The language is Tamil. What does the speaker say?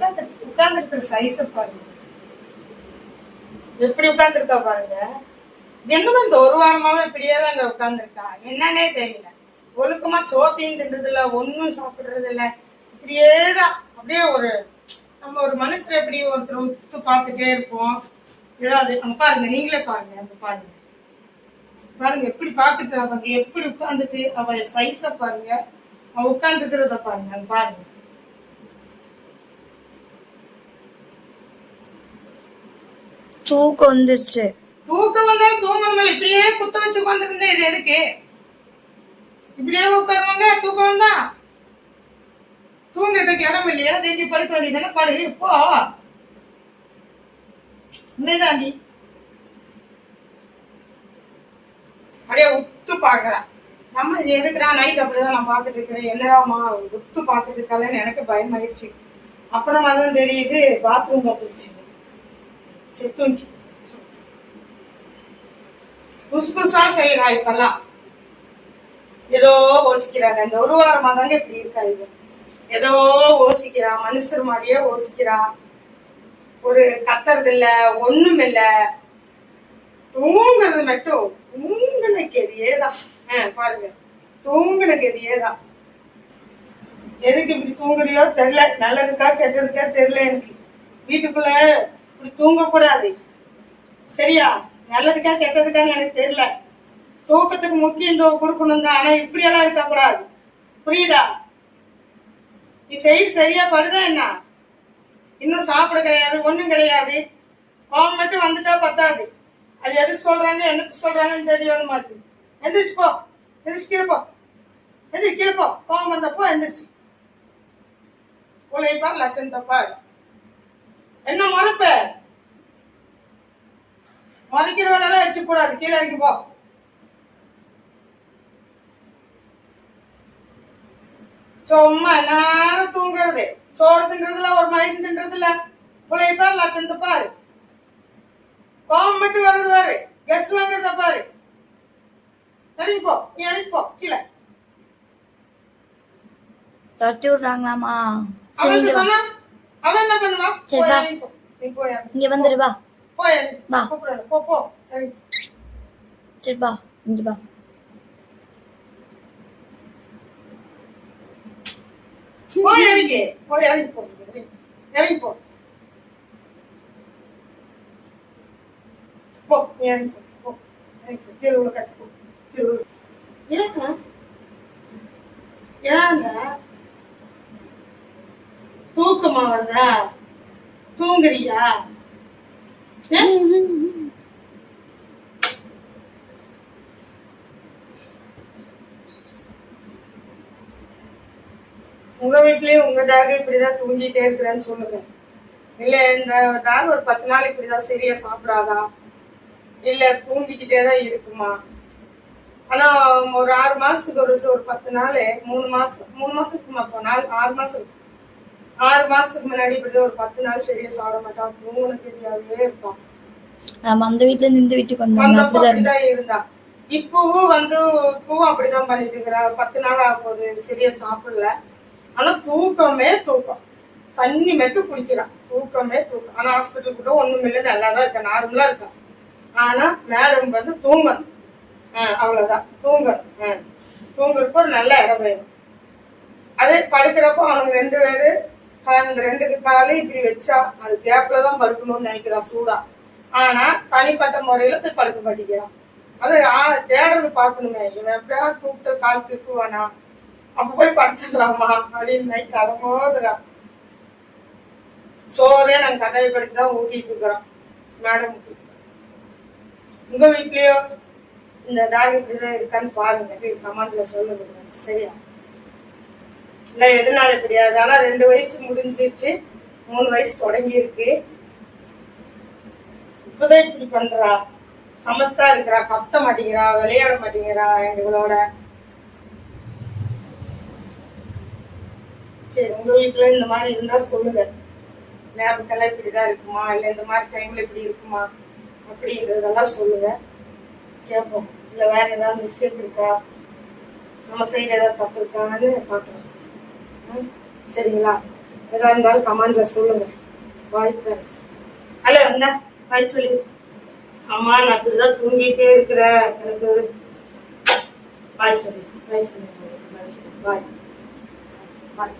உட்கார்ந்து உட்கார்ந்துருக்கிற சைஸ பாருங்க. எப்படி உட்கார்ந்துருக்கா பாருங்க. என்னமோ இந்த ஒரு வாரமாவே இப்படியே தான் இங்க உட்கார்ந்துருக்கா. என்னன்னே தெரியல. ஒழுக்கமா சோத்தையும் தின்றது இல்ல ஒன்னும் சாப்பிடுறது இல்ல இப்படியே தான் அப்படியே ஒரு நம்ம ஒரு மனசுல எப்படி ஒருத்தர் உத்து பார்த்துட்டே இருப்போம். ஏதாவது அங்க பாருங்க நீங்களே பாருங்க அங்க பாருங்க. பாருங்க எப்படி பார்த்துட்டு அவங்க எப்படி உட்கார்ந்துட்டு அவ சைஸ பாருங்க. அவ உட்கார்ந்துக்கிறத பாருங்க பாருங்க. தூக்கம் வந்துருச்சு. தூக்கம் வந்தாலும் தூங்கணும் இப்படியே குத்த வச்சு உட்காந்துருந்தேன் இது எதுக்கு இப்படியே உட்காருவாங்க தூக்கம் வந்தா? தூங்குறதுக்கு இடம் இல்லையா? தேங்கி படுக்க வேண்டியதானே படு போ. நீ அப்படியே உத்து பாக்குறேன் நம்ம இது எதுக்குடா? நைட் அப்படிதான் நான் பார்த்துட்டு இருக்கிறேன். என்னடாமா உத்து பார்த்துட்டு இருக்காளேன்னு எனக்கு பயமாயிருச்சு. அப்புறமா தான் தெரியுது பாத்ரூம் கத்துருச்சு செத்துஞ்சி புதுசு புதுசா செய்யறா இப்பெல்லாம் ஏதோ யோசிக்கிறாங்க இந்த ஒரு வாரமா தாங்க இப்படி இருக்கா இது ஏதோ யோசிக்கிறா மனுஷர் மாதிரியே யோசிக்கிறா ஒரு கத்துறது இல்ல ஒண்ணும் இல்ல தூங்குறது மட்டும் தூங்குன கெதியே தான் பாருங்க தூங்குன கெதியே தான் எதுக்கு இப்படி தூங்குறியோ தெரியல நல்லதுக்கா கெட்டதுக்கா தெரியல எனக்கு வீட்டுக்குள்ள இப்படி தூங்கக்கூடாது. சரியா? நல்லதுக்கா கெட்டதுக்கான்னு எனக்கு தெரியல. தூக்கத்துக்கு முக்கியத்துவம் கொடுக்கணும் தான். ஆனா இப்படியெல்லாம் இருக்கக்கூடாது. புரியுதா? நீ செய்ய சரியா படுதா என்ன? இன்னும் சாப்பிட கிடையாது ஒன்றும் கிடையாது. கோவம் மட்டும் வந்துட்டா பத்தாது. அது எதுக்கு சொல்றாங்க என்னத்துக்கு சொல்றாங்கன்னு தெரியணும் மாத்து எந்திரிச்சு போ. எந்திரிச்சு கீழே போ. எந்திரி கீழே போ. கோவம் வந்தப்போ எந்திரிச்சு. உழைப்பா லட்சம் தப்பா என்ன மறுப்ப? மறைக்கிற வேலையெல்லாம் வச்சு கூடாது. கீழே இறங்கி போ. சும்மா நேரம் தூங்குறது. சோறு தின்றதுல ஒரு மயக்கம் தின்றதுல. புள்ளைய பாரு லட்சணத்தை பாரு. கோவம் மட்டும் வருது பாரு. கெஸ் வாங்குறத பாரு. இறங்கி போ. நீ இறங்கி போ. கீழே. துரத்தி விடுறாங்களாமா. சொன்னா அவன் என்ன பண்ணுவா? சரி, வா. இறங்கி. நீ போய் இறங்கி. இங்க வந்துரு வா. போய் இறங்கி. வா. போ போ இறங்கி. சரி வா. இங்க வா. போய் இறங்கி. போய் இறங்கி போ. இறங்கி. இறங்கி போ. போ. இறங்கி போ. இறங்கி கீழே உள்ள கட்டு போ. கீழே ஏங்க? ஏங்க? தூக்கமா வருதா தூங்குறியா உங்க வீட்லயும் உங்க டாக் இப்படிதான் தூங்கிட்டே இருக்கிறேன்னு சொல்லுங்க. இல்ல இந்த டாக் ஒரு பத்து நாள் இப்படிதான் சரியா சாப்பிடாதா? இல்ல தூங்கிக்கிட்டே தான் இருக்குமா? ஆனா ஒரு ஆறு மாசத்துக்கு ஒரு ஒரு பத்து நாள் மூணு மாசம் மூணு மாசத்துக்கு மொத்த நாள் ஆறு மாசம் ஆறு மாசத்துக்கு முன்னாடி இப்படிதான் ஒரு பத்து நாள் சரியா சாப்பிட மாட்டான். தூங்குன தெரியாவே இருப்பான். நம்ம அந்த வீட்ல இருந்து இந்த வீட்டுக்கு வந்தாங்க அப்படிதான் இருந்தா. இப்பவும் வந்து இப்பவும் அப்படிதான் பண்ணிட்டு இருக்கிறா. பத்து நாள் ஆக போகுது சரியா சாப்பிடல. ஆனா தூக்கமே தூக்கம். தண்ணி மட்டும் குடிக்கிறான் தூக்கமே தூக்கம். ஆனா ஹாஸ்பிட்டல் கூட ஒண்ணும் இல்லை. நல்லா தான் இருக்கா நார்மலா இருக்கா. ஆனா மேடம் வந்து தூங்கணும். அவ்வளவுதான். தூங்கணும். தூங்குறதுக்கு ஒரு நல்ல இடம் வேணும். அதே படுக்கிறப்போ அவனுக்கு ரெண்டு பேரு அந்த ரெண்டுக்கு ரெண்டு காலையும் இப்படி வச்சா அது கேப்ல தான் படுக்கணும்னு நினைக்கிறான் சூடா. ஆனா தனிப்பட்ட முறையில போய் படுக்க மாட்டேங்கிறான் அது தேடுறது பார்க்கணுமே. இவன் எப்படியா தூக்கிட்டு கால் திருப்புவானா? அப்ப போய் படுத்துக்கலாமா அப்படின்னு நைட் அலமோதுறான் சோறே நாங்க கட்டாயப்படுத்தி தான் ஊட்டிட்டு இருக்கிறோம். மேடமுக்கு. உங்க வீட்லயோ? இந்த டாக் இப்படிதான் இருக்கான்னு பாருங்க. கமெண்ட்ல சொல்லுங்க. சரியா? இல்லை எதனால கிடையாது ஆனா ரெண்டு வயசு முடிஞ்சிருச்சு. மூணு வயசு தொடங்கி இருக்கு. இப்பதான் இப்படி பண்றா. சமத்தா இருக்கிறா கத்த மாட்டேங்கிறா விளையாட மாட்டேங்கிறா எங்களோட சரி உங்க வீட்டுல இந்த மாதிரி இருந்தா சொல்லுங்க. லேபுக்கெல்லாம் இப்படிதான் இருக்குமா? இல்ல இந்த மாதிரி டைம்ல இப்படி இருக்குமா? அப்படின்றதெல்லாம் சொல்லுங்க. கேட்போம் இல்ல வேற ஏதாவது மிஸ்டேக் இருக்கா? நம்ம சைடு ஏதாவது தப்பு இருக்கான்னு பார்க்கலாம். சரிங்களா? எதா இருந்தாலும் கமாண்ட்ல சொல்லுங்க. பாய் ஃப்ரெண்ட்ஸ் ஹலோ என்ன? பாய் சொல்லி. அம்மா நான் அப்படிதான் தூங்கிட்டே இருக்கிறேன். எனக்கு பாய் சொல்லி. பாய் சொல்லி. பாய் சொல்லி. பாய் பாய்